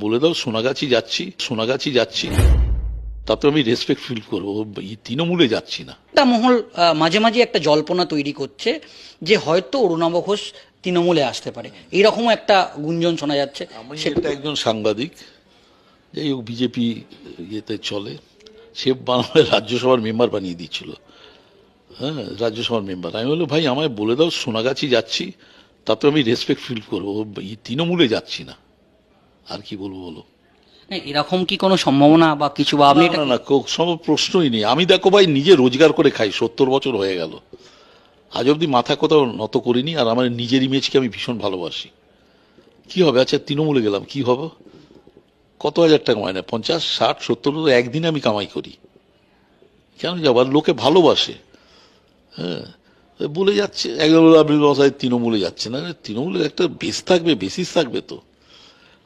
বলে দাও সোনাগাছি যাচ্ছি সোনাগাছি যাচ্ছি। তাতে আমি রেসপেক্ট ফিল করব। তৃণমূলে যাচ্ছি না। একটা মহল মাঝে মাঝে একটা জল্পনা তৈরি করছে যে হয়তো অরুণাভ ঘোষ তৃণমূলে আসতে পারে। এইরকমও একটা গুঞ্জন শোনা যাচ্ছে। আমি সে- একজন সাংবাদিক যাই হোক বিজেপি ইয়েতে চলে সে বাংলায় রাজ্যসভার মেম্বার বানিয়ে দিচ্ছিল হ্যাঁ রাজ্যসভার মেম্বার আমি বলল ভাই আমায় বলে দাও সোনাগাছি যাচ্ছি। তাতে আমি রেসপেক্ট ফিল করব। তৃণমূলে যাচ্ছি না। আর কি বলব বলো? না, এরকম কি কোনো সম্ভাবনা বা কিছু বা আপনি না, না কোনো প্রশ্নই নেই। আমি দেখো ভাই নিজে রোজগার করে খাই সত্তর বছর হয়ে গেল। আজ অব্দি মাথা কোথাও নত করিনি আর আমার নিজের ইমেজকে আমি ভীষণ ভালোবাসি। কি হবে? আচ্ছা তৃণমূলে গেলাম কি হবে? কত হাজার টাকা মাইনে? পঞ্চাশ ষাট সত্তর একদিন আমি কামাই করি। কেন যাব আর লোকে ভালোবাসে। হ্যাঁ বলে যাচ্ছে একদম আপনি তৃণমূলে যাচ্ছে না। তৃণমূলের একটা বেস থাকবে বেসিস থাকবে তো।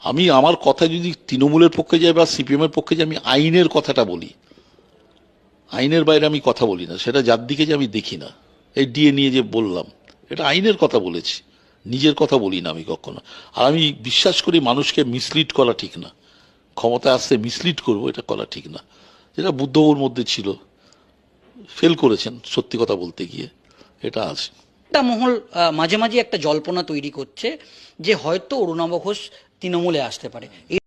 আমি আমার কথা যদি তৃণমূলের পক্ষে যায় বা সিপিএম এর পক্ষে যায়, আমি আইনের কথাটা বলি। আইনের বাইরে আমি কথা বলি না। সেটা যার দিকে যে আমি দেখি না। এই ডিএ নিয়ে যে বললাম, এটা আইনের কথা বলেছি। নিজের কথা বলি না আমি কখনো। আর আমি বিশ্বাস করি মানুষকে মিসলিড করা ঠিক না। ক্ষমতায় আসতে মিসলিড করব, এটা করা ঠিক না। যেটা বুদ্ধবুর মধ্যে ছিল ফেল করেছেন সত্যি কথা বলতে গিয়ে। এটা আছে। মহল মাঝে মাঝে একটা জল্পনা তৈরি করছে যে হয়তো অরুণাভ ঘোষ তৃণমূলে আসতে পারে।